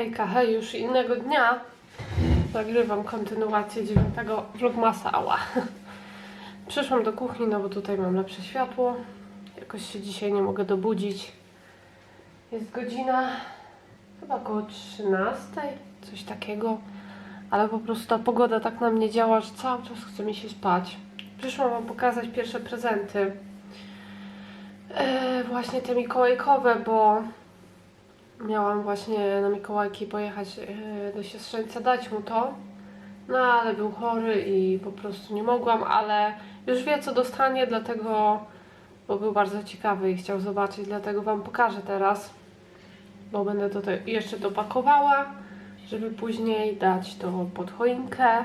Hejka, hej, już innego dnia nagrywam kontynuację dziewiątego vlogmasa, ała. Przyszłam do kuchni, no bo tutaj mam lepsze światło. Jakoś się dzisiaj nie mogę dobudzić. Jest godzina chyba około 13, coś takiego. Ale po prostu ta pogoda tak na mnie działa, że cały czas chce mi się spać. Przyszłam wam pokazać pierwsze prezenty. E, właśnie te mikołajkowe, bo miałam właśnie na Mikołajki pojechać e, do siostrzeńca, dać mu to. No ale był chory i po prostu nie mogłam, ale już wie co dostanie, dlatego, bo był bardzo ciekawy i chciał zobaczyć, dlatego wam pokażę teraz. Bo będę to jeszcze dopakowała, żeby później dać to pod choinkę.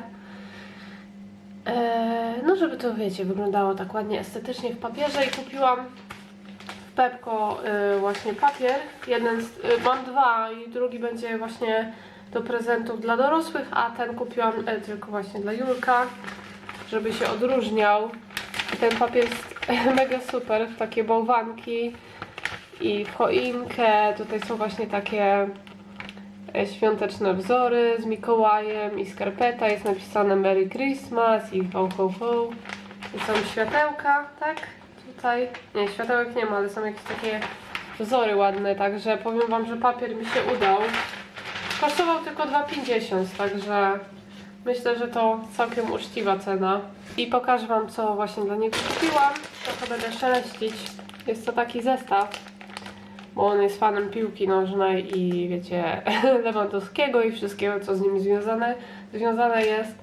E, no żeby to wiecie, wyglądało tak ładnie estetycznie w papierze i kupiłam Pepko y, właśnie papier. Jeden z, y, mam dwa i drugi będzie właśnie do prezentów dla dorosłych, a ten kupiłam y, tylko właśnie dla Julka, żeby się odróżniał. Ten papier jest mega super, w takie bałwanki i w choinkę. Tutaj są właśnie takie świąteczne wzory z Mikołajem i skarpeta. Jest napisane Merry Christmas i ho ho ho. I są światełka, tak? Tutaj. Nie, światełek nie ma, ale są jakieś takie wzory ładne, także powiem wam, że papier mi się udał. Kosztował tylko 2,50, także myślę, że to całkiem uczciwa cena. I pokażę wam, co właśnie dla niego kupiłam. Trochę będę szeleścić. Jest to taki zestaw bo on jest fanem piłki nożnej i wiecie, Lewandowskiego i wszystkiego, co z nim związane, związane jest.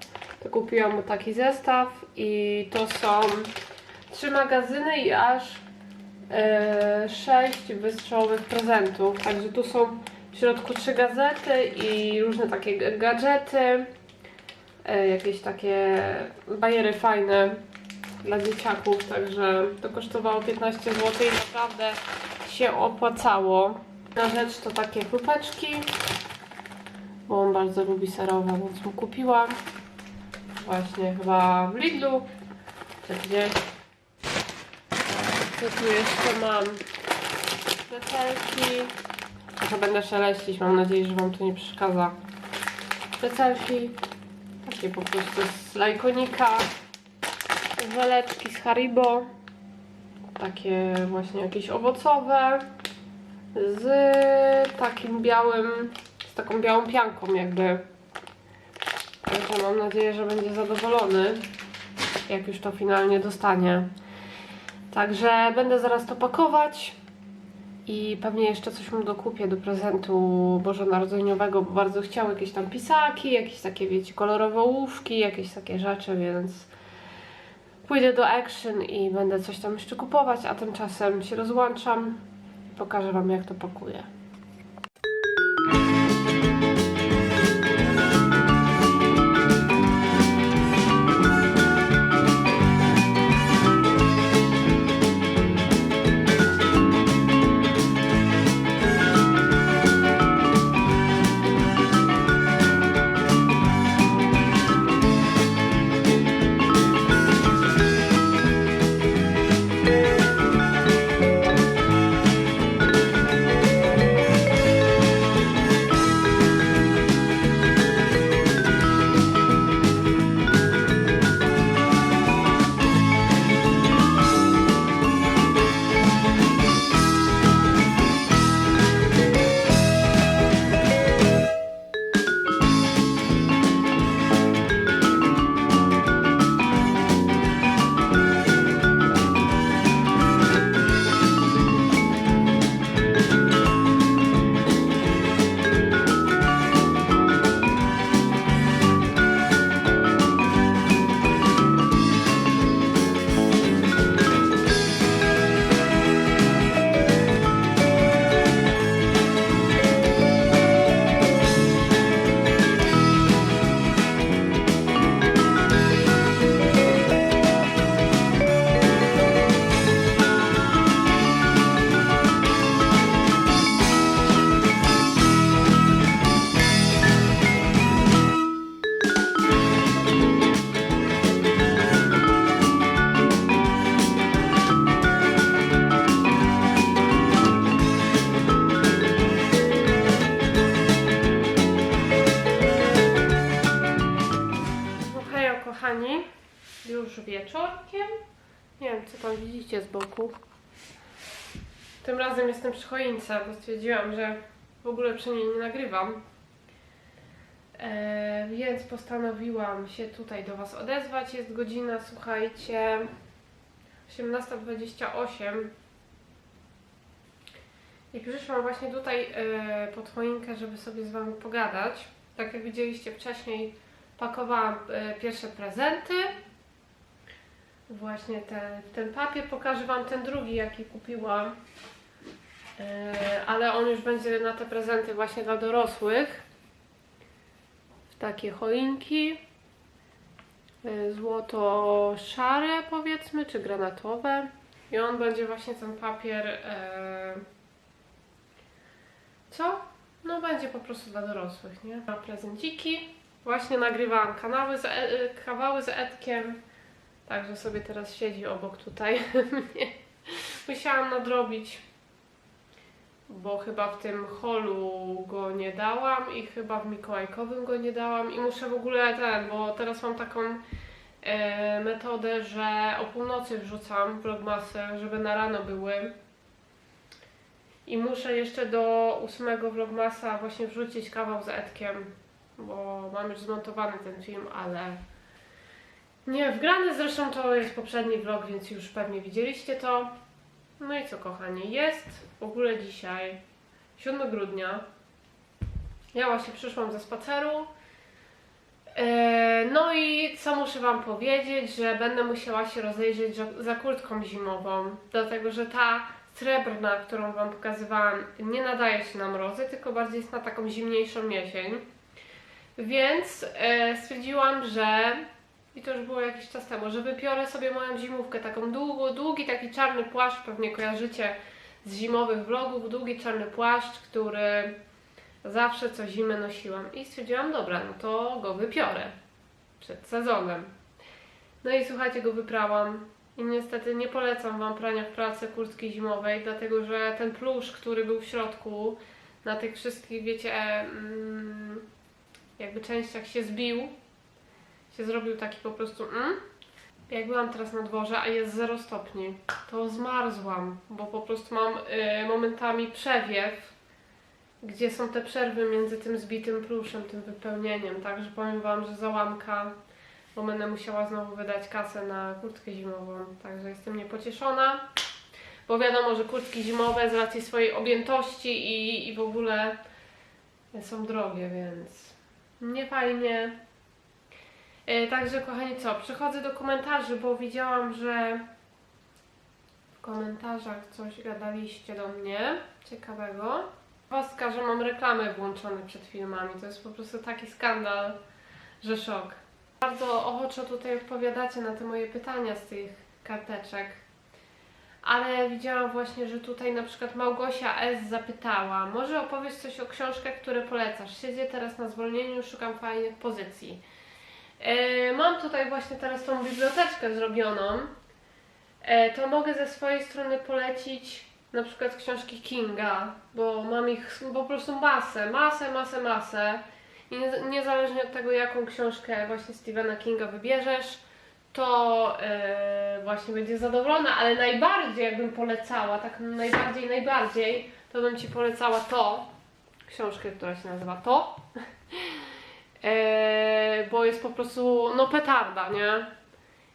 To kupiłam mu taki zestaw i to są trzy magazyny i aż e, sześć wystrzałowych prezentów. Także tu są w środku trzy gazety i różne takie gadżety, e, jakieś takie bajery fajne dla dzieciaków, także to kosztowało 15 zł i naprawdę się opłacało. Na rzecz to takie chrupeczki, bo on bardzo lubi serowe, więc mu kupiłam. Właśnie chyba w Lidlu, czy gdzieś. Co tu jeszcze mam? Precelki. Trochę będę szeleścić, mam nadzieję, że Wam to nie przeszkadza. Precelki. Takie po prostu z lajkonika. Żeleczki z Haribo. Takie właśnie jakieś owocowe. Z takim białym, z taką białą pianką jakby. Także mam nadzieję, że będzie zadowolony, jak już to finalnie dostanie. Także będę zaraz to pakować i pewnie jeszcze coś mu dokupię do prezentu bożonarodzeniowego, bo bardzo chciał jakieś tam pisaki, jakieś takie, wiecie, kolorowe łówki, jakieś takie rzeczy, więc pójdę do Action i będę coś tam jeszcze kupować, a tymczasem się rozłączam i pokażę Wam jak to pakuję. Już wieczorkiem. Nie wiem, co tam widzicie z boku. Tym razem jestem przy choince, bo stwierdziłam, że w ogóle przy niej nie nagrywam. E, więc postanowiłam się tutaj do Was odezwać. Jest godzina, słuchajcie, 18.28. I przyszłam właśnie tutaj e, pod choinkę, żeby sobie z Wami pogadać. Tak jak widzieliście wcześniej, pakowałam e, pierwsze prezenty. Właśnie ten, papier. Pokażę Wam ten drugi, jaki kupiłam. E, ale on już będzie na te prezenty właśnie dla dorosłych. W takie choinki. E, Złoto-szare powiedzmy, czy granatowe. I on będzie właśnie ten papier. E, co? No będzie po prostu dla dorosłych, nie? Na prezenciki. Właśnie nagrywałam kanały z, kawały z Edkiem. Także sobie teraz siedzi obok tutaj mnie. Musiałam nadrobić, bo chyba w tym holu go nie dałam i chyba w mikołajkowym go nie dałam i muszę w ogóle ten, bo teraz mam taką e, metodę, że o północy wrzucam vlogmasy, żeby na rano były. I muszę jeszcze do ósmego vlogmasa właśnie wrzucić kawał z Edkiem, bo mam już zmontowany ten film, ale nie, wgrany zresztą to jest poprzedni vlog, więc już pewnie widzieliście to. No i co kochani, jest w ogóle dzisiaj 7 grudnia. Ja właśnie przyszłam ze spaceru. E, No i co muszę Wam powiedzieć, że będę musiała się rozejrzeć za- kurtką zimową, dlatego że ta srebrna, którą Wam pokazywałam, nie nadaje się na mrozy, tylko bardziej jest na taką zimniejszą jesień. Więc e, stwierdziłam, że i to już było jakiś czas temu, że wypiorę sobie moją zimówkę, taką długo, długi taki czarny płaszcz, pewnie kojarzycie z zimowych vlogów, długi czarny płaszcz, który zawsze co zimę nosiłam. I stwierdziłam, dobra, no to go wypiorę przed sezonem. No i słuchajcie, go wyprałam. I niestety nie polecam Wam prania w pracy kurtki zimowej, dlatego że ten plusz, który był w środku, na tych wszystkich, wiecie, jakby częściach się zbił, się zrobił taki po prostu mm. Jak byłam teraz na dworze, a jest 0 stopni, to zmarzłam, bo po prostu mam y, momentami przewiew, gdzie są te przerwy między tym zbitym pluszem, tym wypełnieniem, także powiem Wam, że załamka, bo będę musiała znowu wydać kasę na kurtkę zimową, także jestem niepocieszona, bo wiadomo, że kurtki zimowe z racji swojej objętości i, i w ogóle są drogie, więc nie fajnie. E, Także kochani co, przechodzę do komentarzy, bo widziałam, że w komentarzach coś gadaliście do mnie ciekawego. Wastka, że mam reklamy włączone przed filmami. To jest po prostu taki skandal, że szok. Bardzo ochoczo tutaj odpowiadacie na te moje pytania z tych karteczek. Ale widziałam właśnie, że tutaj na przykład Małgosia S. zapytała, może opowiedz coś o książkach, które polecasz. Siedzę teraz na zwolnieniu, szukam fajnych pozycji. E, Mam tutaj właśnie teraz tą biblioteczkę zrobioną. E, To mogę ze swojej strony polecić na przykład książki Kinga, bo mam ich po prostu masę, masę, masę, masę. I nie- niezależnie od tego, jaką książkę właśnie Stephena Kinga wybierzesz, to e, właśnie będzie zadowolona, ale najbardziej jakbym polecała, tak najbardziej, najbardziej, to bym Ci polecała to, książkę, która się nazywa To. Eee, bo jest po prostu, no petarda, nie?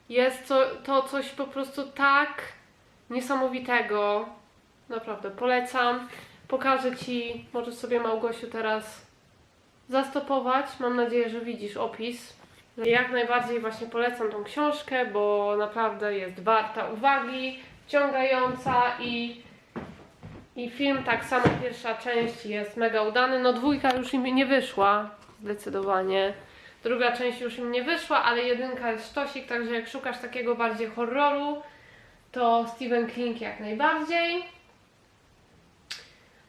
Jest to, to coś po prostu tak niesamowitego. Naprawdę, polecam. Pokażę Ci, możesz sobie Małgosiu teraz zastopować. Mam nadzieję, że widzisz opis. Jak najbardziej właśnie polecam tą książkę, bo naprawdę jest warta uwagi, wciągająca i i film, tak samo pierwsza część jest mega udany. No dwójka już im nie wyszła, zdecydowanie. Druga część już im nie wyszła, ale jedynka jest sztosik, także jak szukasz takiego bardziej horroru, to Stephen King jak najbardziej.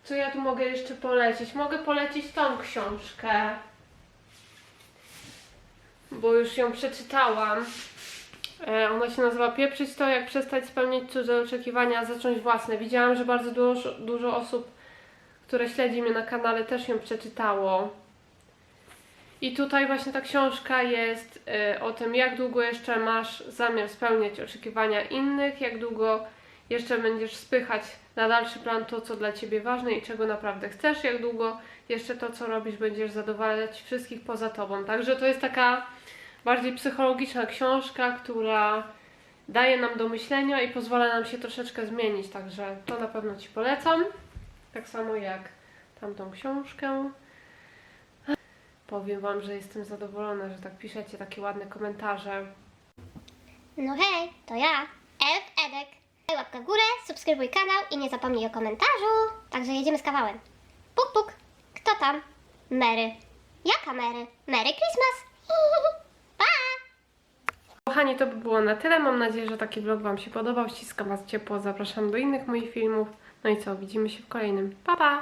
Co ja tu mogę jeszcze polecić? Mogę polecić tą książkę, bo już ją przeczytałam. E, Ona się nazywa Pieprzyć to, jak przestać spełniać cudze oczekiwania, a zacząć własne. Widziałam, że bardzo dużo, dużo osób, które śledzi mnie na kanale, też ją przeczytało. I tutaj właśnie ta książka jest y, o tym, jak długo jeszcze masz zamiar spełniać oczekiwania innych, jak długo jeszcze będziesz spychać na dalszy plan to, co dla Ciebie ważne i czego naprawdę chcesz, jak długo jeszcze to, co robisz, będziesz zadowalać wszystkich poza Tobą. Także to jest taka bardziej psychologiczna książka, która daje nam do myślenia i pozwala nam się troszeczkę zmienić, także to na pewno Ci polecam. Tak samo jak tamtą książkę. Powiem Wam, że jestem zadowolona, że tak piszecie takie ładne komentarze. No hej, to ja, Elf Edek. Daj łapkę w górę, subskrybuj kanał i nie zapomnij o komentarzu. Także jedziemy z kawałem. Puk, puk. Kto tam? Mary. Jaka Mary? Merry Christmas. pa! Kochani, to by było na tyle. Mam nadzieję, że taki vlog Wam się podobał. Ściskam Was ciepło, zapraszam do innych moich filmów. No i co, widzimy się w kolejnym. Pa, pa!